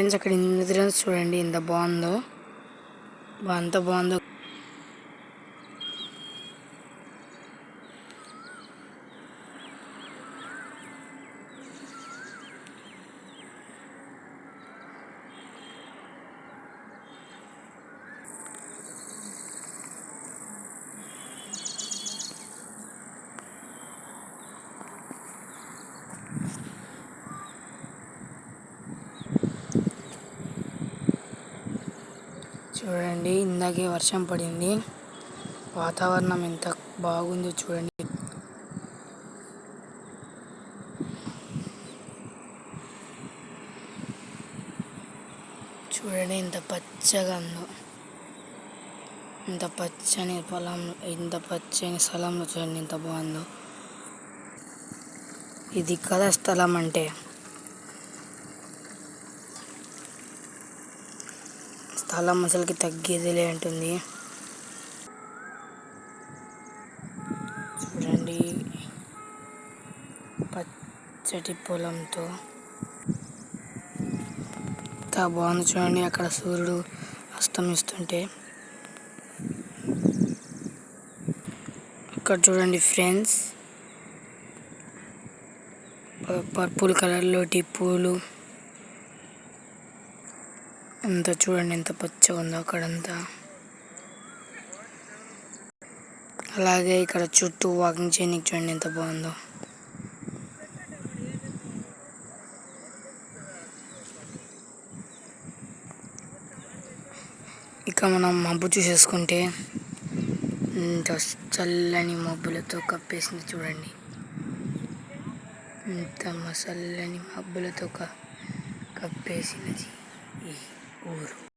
Friends అక్కడ ఇంద్రన్స్ చూడండి ఎంత బాగుందో. అంత ఎంత బాగుందో. చూడండి ఇందాకే వర్షం పడింది. వాతావరణం ఎంత బాగుందో చూడండి. చూడండి ఇంత పచ్చగా ఉందో. ఇంత పచ్చని పొలం ఇంత పచ్చని స్థలంలో చూడండి ఎంత బాగుందో. ఇది కదా స్థలం అంటే తల మసలికి తగ్గేదిలే అంటుంది. చూడండి. పచ్చటి పొలంతో ఎంత బాగుంది చూడండి. అక్కడ సూర్యుడు అస్తమిస్తుంటే. ఇక్కడ చూడండి ఫ్రెండ్స్. పర్పుల్ కలర్లోటి పూలు. అంత చూడండి ఎంత పచ్చగా ఉందో అక్కడంతా. అలాగే ఇక్కడ చుట్టూ వాకింగ్ చేయడానికి చూడండి ఎంత బాగుందో. ఇక మనం మబ్బు చూసేసుకుంటే ఇంత చల్లని మబ్బులతో కప్పేసింది చూడండి. ఇంత మసల్లని మబ్బులతో క- కప్పేసినది 我